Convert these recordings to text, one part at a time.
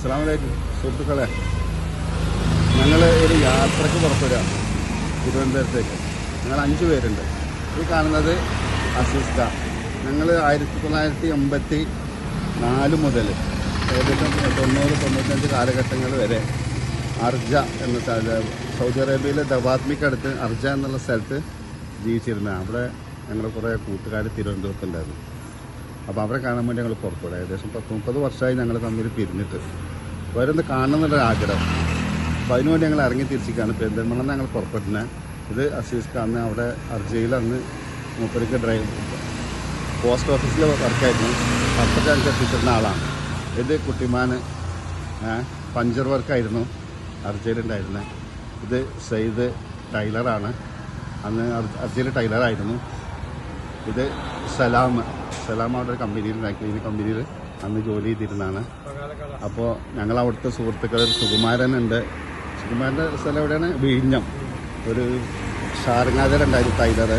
അസ്സാം വലൈക്കും സുഹൃത്തുക്കളെ. ഞങ്ങൾ ഒരു യാത്രയ്ക്ക് പുറപ്പെടുക തിരുവനന്തപുരത്തേക്ക്. ഞങ്ങൾ അഞ്ച് പേരുണ്ട്. ഈ കാണുന്നത് അസിസ്ത ഞങ്ങൾ ആയിരത്തി തൊള്ളായിരത്തി എൺപത്തി നാല് മുതൽ ഏകദേശം തൊണ്ണൂറ് തൊണ്ണൂറ്റഞ്ച് കാലഘട്ടങ്ങൾ വരെ അർജ എന്ന സൗദി അറേബ്യയിലെ ദവാത്മിക്കടുത്ത് അർജ എന്നുള്ള സ്ഥലത്ത് ജീവിച്ചിരുന്ന അവിടെ ഞങ്ങളുടെ കുറേ കൂട്ടുകാർ തിരുവനന്തപുരത്തുണ്ടായിരുന്നു. അപ്പോൾ അവരെ കാണാൻ വേണ്ടി ഞങ്ങൾ പുറപ്പെടുക ഏകദേശം പത്ത് മുപ്പത് വർഷമായി ഞങ്ങൾ തമ്മിൽ പിരിഞ്ഞിട്ട്. അവരൊന്ന് കാണണം എന്നുള്ളൊരു ആഗ്രഹം അപ്പോൾ അതിനുവേണ്ടി ഞങ്ങൾ ഇറങ്ങി തിരിച്ചിക്കാണ് പെരിന്തൽമണ്ണ ഞങ്ങൾ പുറപ്പെടുന്നത് ഇത് അസീസ് കാണുന്ന അവിടെ അർജയിൽ അന്ന് മൂപ്പർക്ക് ഡ്രൈവ് പോസ്റ്റ് ഓഫീസിൽ വർക്കായിരുന്നു. പത്തൊക്കെ എത്തിച്ചിരുന്ന ആളാണ്. ഇത് കുട്ടിമാൻ പഞ്ചർ വർക്കായിരുന്നു. അർജയിലുണ്ടായിരുന്നത് ഇത് സെയ്ദ് ടൈലറാണ്. അന്ന് അർജയിൽ ടൈലറായിരുന്നു. ഇത് സലാം സലാം അവിടെ ഒരു കമ്പനിയിൽ ക്ലീനിക് കമ്പനിയിൽ അന്ന് ജോലി ചെയ്തിരുന്നതാണ്. അപ്പോൾ ഞങ്ങൾ അവിടുത്തെ സുഹൃത്തുക്കൾ സുകുമാരനുണ്ട് സുകുമാരന്റെ സ്ഥലം എവിടെയാണ്? വിഴിഞ്ഞം. ഒരു ഷാരങ്ങാതരുണ്ടായിരുന്നു തൈലറ്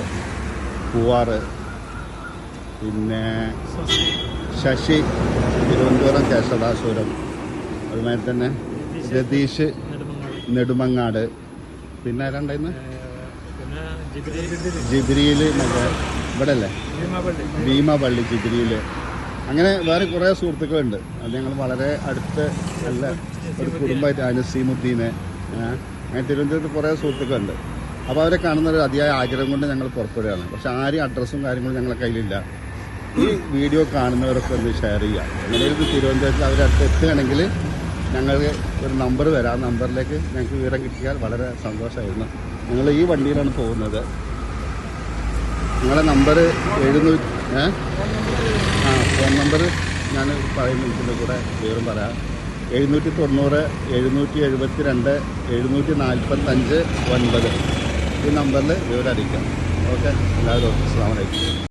പൂവാറ് പിന്നെ ശശി തിരുവനന്തപുരം കേശവദാസുരം അതുമാതിരി തന്നെ രതീഷ് നെടുമങ്ങാട്. പിന്നെ ആരാണ്ടായിരുന്നു ജിബിരിയിൽ മറ്റേ ഇവിടെ അല്ലേ ഭീമാപള്ളി ജിബിരിയിൽ അങ്ങനെ വേറെ കുറേ സുഹൃത്തുക്കളുണ്ട്. അത് ഞങ്ങൾ വളരെ അടുത്ത് നല്ല ഒരു കുടുംബമായിട്ട് അനസീമുദ്ദീനെ അങ്ങനെ തിരുവനന്തപുരത്ത് കുറേ സുഹൃത്തുക്കളുണ്ട്. അപ്പോൾ അവരെ കാണുന്ന ഒരു അതിയായ ആഗ്രഹം കൊണ്ട് ഞങ്ങൾ പുറപ്പെടുകയാണ്. പക്ഷെ ആരും അഡ്രസ്സും കാര്യങ്ങളും ഞങ്ങളുടെ കയ്യിലില്ല. ഈ വീഡിയോ കാണുന്നവരൊക്കെ ഒന്ന് ഷെയർ ചെയ്യുക. എങ്ങനെയൊക്കെ തിരുവനന്തപുരത്ത് അവരടുത്ത് എത്തുകയാണെങ്കിൽ ഞങ്ങൾക്ക് ഒരു നമ്പർ വരാം. ആ നമ്പറിലേക്ക് ഞങ്ങൾക്ക് വിവരം കിട്ടിയാൽ വളരെ സന്തോഷമായിരുന്നു. ഞങ്ങൾ ഈ വണ്ടിയിലാണ് പോകുന്നത്. നിങ്ങളുടെ നമ്പർ എഴുന്നൂറ്റി ഏ? ആ ഫോൺ നമ്പർ ഞാൻ പറയുന്ന ഇതിന്റെ കൂടെ വേറും പറയാം. എഴുന്നൂറ്റി തൊണ്ണൂറ് എഴുന്നൂറ്റി എഴുപത്തി രണ്ട് എഴുന്നൂറ്റി നാൽപ്പത്തഞ്ച് ഒൻപത്. ഈ നമ്പറിൽ വിവരം അറിയിക്കാം. ഓക്കെ എല്ലാവരും അസ്സാം വലൈക്കും